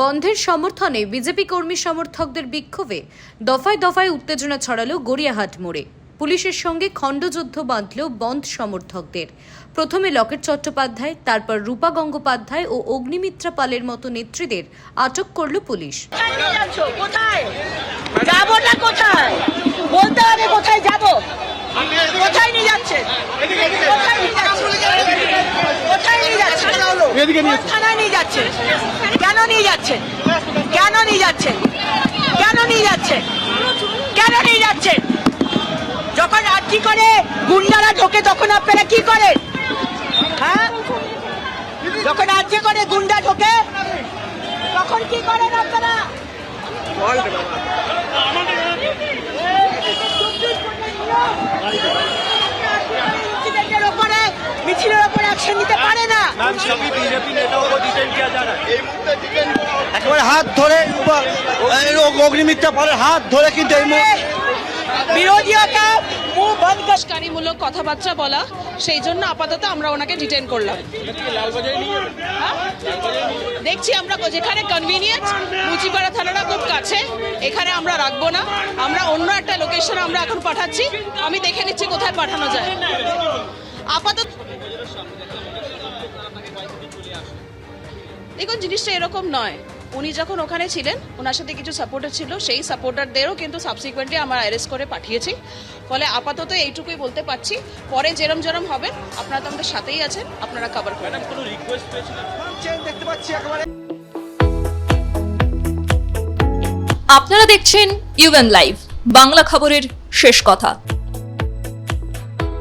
বন্ধের সমর্থনে বিজেপি কর্মী সমর্থকদের বিক্ষোভে দফায় দফায় উত্তেজনা ছড়ালো গড়িয়াহাট মোড়ে। পুলিশের সঙ্গে খণ্ডযুদ্ধ বাঁধল বন্ধ সমর্থকদের। প্রথমে লকেট চট্টোপাধ্যায় তারপর রূপা গঙ্গোপাধ্যায় ও অগ্নিমিত্রা পালের মতো নেত্রীদের আটক করল পুলিশ। কোথায় নিয়ে যাচ্ছ? যাচ্ছে? কেন নিয়ে যাচ্ছে? কেন নিয়ে যাচ্ছে? কেন নিয়ে যাচ্ছে? কেন নিয়ে যাচ্ছে? যখন আর কি করে? গুন্ডারা ঢোকে তখন আপনারা কি করে? হ্যাঁ? যখন আর কি করে গুন্ডা ঢোকে, তখন কি করেন আপনারা? মিছিলের ওপরে অ্যাকশন নিতে পারে না। বিজেপি হাত ধরে অগ্নিমিত্রা পালের হাত ধরে কিন্তু এই বিরোধীরা মুখ কর কথাবার্তা বলা, সেই জন্য আপাতত আমরা ওনাকে ডিটেন করলাম। হ্যাঁ? দেখছি আমরা যেখানে কনভিনিয়েন্স মুচিপাড়া থানাটা খুব কাছে, এখানে আমরা রাখব না। আমরা অন্য একটা লোকেশনে আমরা এখন পাঠাচ্ছি, আমি দেখে নিচ্ছি কোথায় পাঠানো যায়। আপাতত দেখুন, জিনিসটা এরকম নয়। উনি যখন ওখানে ছিলেন ওনার সাথে কিছু সাপোর্টার ছিল সেই সাপোর্টারদেরও কিন্তু সাবসিকুয়েন্টলি আমরা অ্যারেস্ট করে পাঠিয়েছি। ফলে আপাতত এইটুকুই বলতে পারছি। পরে যেরম যেরম হবে আপনারা তো আমাদের সাথেই আছেন আপনারা কভার করেন। দেখতে পাচ্ছি একেবারে। আপনারা দেখছেন ইউএন লাইভ বাংলা খবরের শেষ কথা।